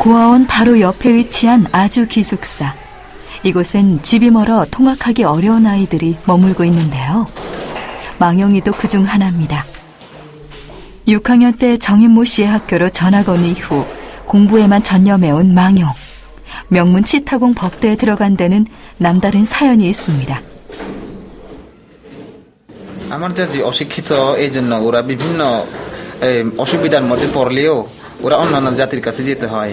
고아원 바로 옆에 위치한 아주 기숙사. 이곳엔 집이 멀어 통학하기 어려운 아이들이 머물고 있는데요. 망영이도 그중 하나입니다. 6학년 때 정인모 씨의 학교로 전학 온 이후 공부에만 전념해온 망영. 명문 치타공 법대에 들어간 데는 남다른 사연이 있습니다. আমার চাচি অশিক্ষিত এই জন্য ওরা বিভিন্ন এ, অসুবিধার মধ্যে পড়লেও ওরা অন্যান্য জাতির কাছে যেতে হয়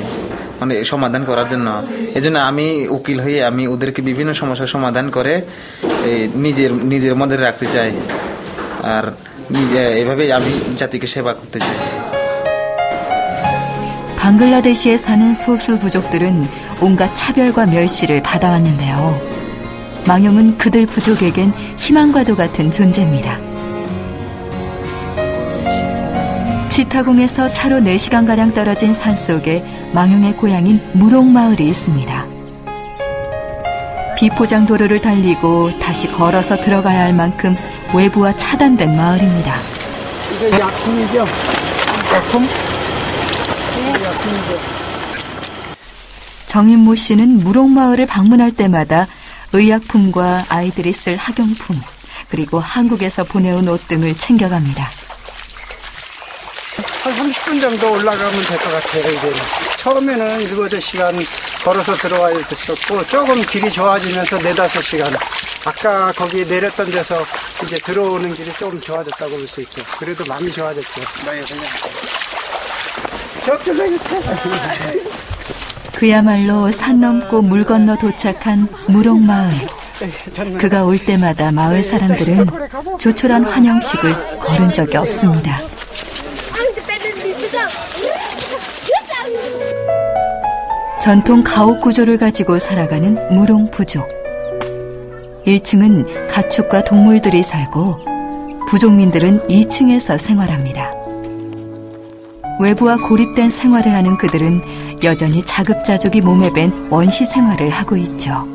মানে সমাধান করার জন্য এই জন্য আমি উকিল হয়ে আমি ওদেরকে বিভিন্ন সমস্যার সমাধান করে এ, নিজের নিজের মধ্যে রাখতে চাই আর নিজে এভাবে আমি জাতিকে সেবা করতে চাই 방글라데시에 사는 소수 부족들은 온갖 차별과 멸시를 받아왔는데요. 망용은 그들 부족에겐 희망과도 같은 존재입니다. 치타공에서 차로 4시간가량 떨어진 산 속에 망용의 고향인 무롱마을이 있습니다. 비포장 도로를 달리고 다시 걸어서 들어가야 할 만큼 외부와 차단된 마을입니다. 이게 약품이죠? 약품? 정인모 씨는 무롱마을을 방문할 때마다 의약품과 아이들이 쓸 학용품, 그리고 한국에서 보내온 옷 등을 챙겨갑니다. 한 30분 정도 올라가면 될 것 같아요, 이제는. 처음에는 7, 8시간 걸어서 들어와야 됐었고, 조금 길이 좋아지면서 4, 5시간. 아까 거기 내렸던 데서 이제 들어오는 길이 조금 좋아졌다고 볼 수 있죠. 그래도 많이 좋아졌죠. 저쪽에 그야말로 산 넘고 물 건너 도착한 무롱마을. 그가 올 때마다 마을 사람들은 조촐한 환영식을 거른 적이 없습니다. 전통 가옥 구조를 가지고 살아가는 무롱 부족. 1층은 가축과 동물들이 살고 부족민들은 2층에서 생활합니다. 외부와 고립된 생활을 하는 그들은 여전히 자급자족이 몸에 밴 원시 생활을 하고 있죠.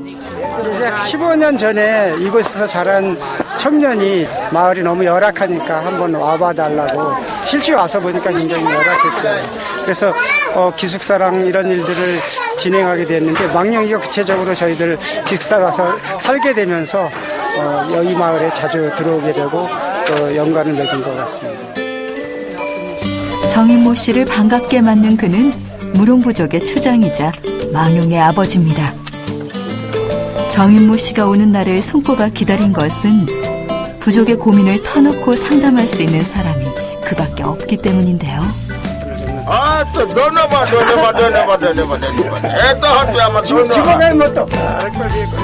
이제 15년 전에 이곳에서 자란 청년이 마을이 너무 열악하니까 한번 와봐 달라고 실제 와서 보니까 굉장히 열악했죠. 그래서 어, 기숙사랑 이런 일들을 진행하게 됐는데 망령이가 구체적으로 저희들 기숙사 와서 살게 되면서 어, 여기 마을에 자주 들어오게 되고 또 연관을 맺은 것 같습니다. 정인모 씨를 반갑게 맞는 그는 무롱부족의 추장이자 망용의 아버지입니다. 정인모 씨가 오는 날을 손꼽아 기다린 것은 부족의 고민을 터놓고 상담할 수 있는 사람이 그밖에 없기 때문인데요. 아따 너나봐 너나봐 너나봐 너나봐 너나봐. 에따 하트야마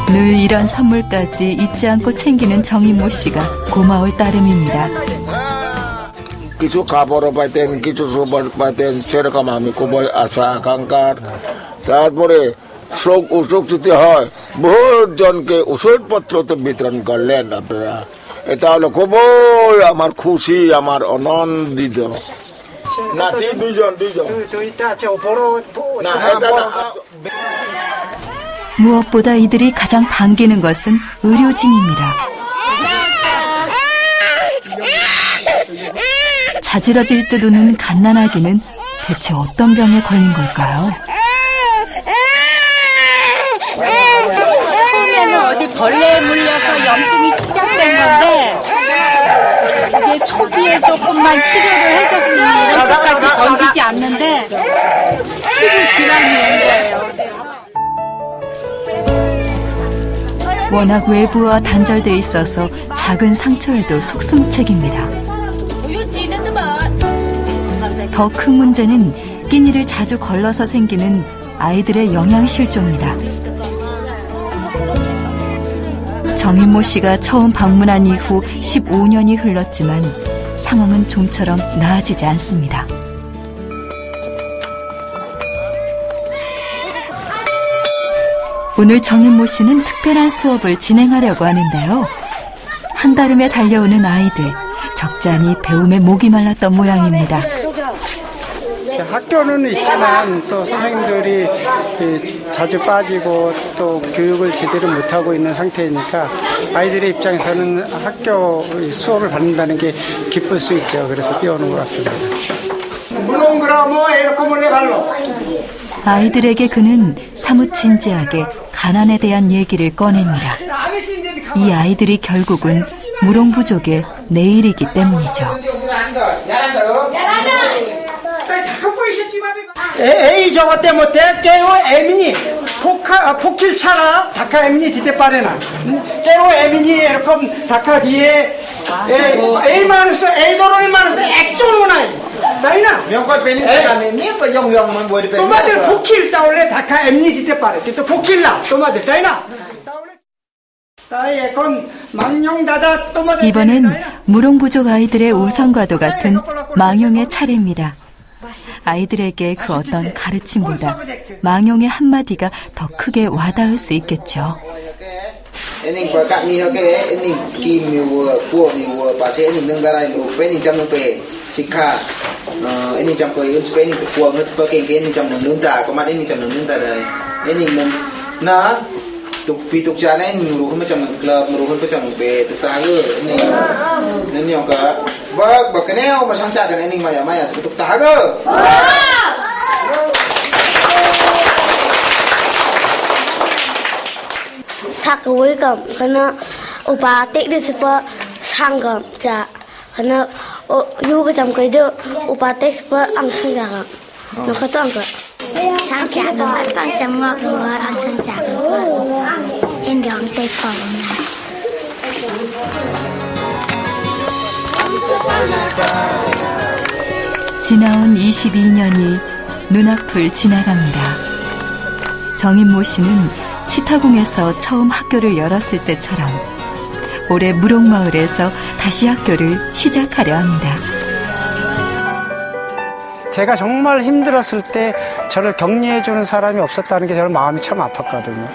늘 이런 선물까지 잊지 않고 챙기는 정인모 씨가 고마울 따름입니다. 기초 가보러 봤던 기초 소발 봤던 저러가 마음이 고발 아사 강가. 다보래 শোক অসুখ যদি হয় বহুত জনকে ওষুধপত্র তো বিতরণ করলেন আপনারা এটা হলো খুবই আমার খুশি আমার আনন্দিত না ঠিক দুইজন দুইজন 또 이따 저 보러 보- না 전화 এটা 보러 না 무엇보다 이들이 가장 반기는 것은 의료진입니다. 자지러질 듯 우는 갓난아기는 대체 어떤 병에 걸린 걸까요? 벌레에 물려서 염증이 시작된 건데 이제 초기에 조금만 치료를 해줬으면 이렇게까지 번지지 않는데 피부 질환이 온 거예요. 워낙 외부와 단절돼 있어서 작은 상처에도 속수무책입니다. 더 큰 문제는 끼니를 자주 걸러서 생기는 아이들의 영양실조입니다. 정인모 씨가 처음 방문한 이후 15년이 흘렀지만 상황은 좀처럼 나아지지 않습니다. 오늘 정인모 씨는 특별한 수업을 진행하려고 하는데요. 한달음에 달려오는 아이들, 적잖이 배움에 목이 말랐던 모양입니다. 학교는 있지만 또 선생님들이 이 자주 빠지고 또 교육을 제대로 못하고 있는 상태이니까 아이들의 입장에서는 학교 수업을 받는다는 게 기쁠 수 있죠. 그래서 뛰어오는 것 같습니다. 물론 그러면 이렇게 몰래 갈로. 아이들에게 그는 사뭇 진지하게 가난에 대한 얘기를 꺼냅니다. 이 아이들이 결국은 무롱부족의 내일이기 때문이죠. 에이 저거 때 못해 깨워 에미니 포카 아, 포킬 차라. 다카 에미니 디데 빠레나. 깨워 에미니 에르컴 다카 디에. 에이 마누스 에이 도로니 마누스 액존오나이. 나이나? 명과 베니 때문에 니가 영영만 뭐 이렇게 또마들 포킬 따올래? 다카 에미니 디데 빠레 또 포킬라 또마들. 나이나? 이번엔 무롱부족 아이들의 우상과도 같은 망용의 차례입니다. 아이들에게 그 어떤 가르침보다 망용의 한마디가 더 크게 와닿을 수 있겠죠. bag bakeneo masangsa dan ini maya maya sebetuk tahaga. Sakwe kam karena upatik di sepa sanggam ja karena yu ke jam ke itu upatik sepa angsang jaga. Nah kata angka. Sang jaga kan semua keluar angsang jaga tuan. Endang tepong. Thank you. 지나온 22년이 눈앞을 지나갑니다. 정인모 씨는 치타공에서 처음 학교를 열었을 때처럼 올해 무롱마을에서 다시 학교를 시작하려 합니다. 제가 정말 힘들었을 때 저를 격려해 주는 사람이 없었다는 게 저는 마음이 참 아팠거든요.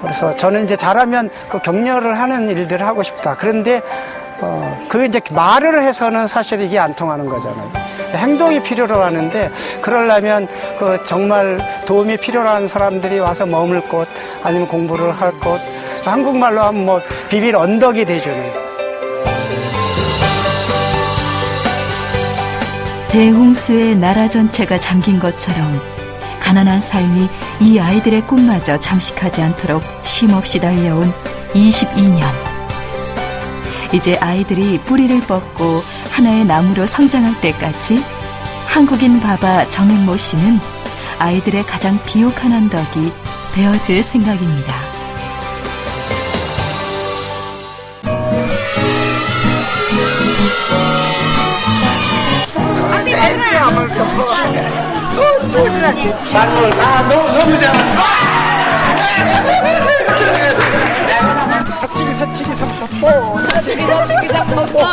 그래서 저는 이제 잘하면 그 격려를 하는 일들을 하고 싶다. 그런데 어, 그 이제 말을 해서는 사실 이게 안 통하는 거잖아요. 행동이 필요로 하는데 그러려면 그 정말 도움이 필요한 사람들이 와서 머물 곳 아니면 공부를 할 곳 한국말로 하면 뭐 비빌 언덕이 돼주는 대홍수에 나라 전체가 잠긴 것처럼 가난한 삶이 이 아이들의 꿈마저 잠식하지 않도록 쉼없이 달려온 22년. 이제 아이들이 뿌리를 뻗고 하나의 나무로 성장할 때까지 한국인 바바 정인모 씨는 아이들의 가장 비옥한 언덕이 되어줄 생각입니다. 사치기 사치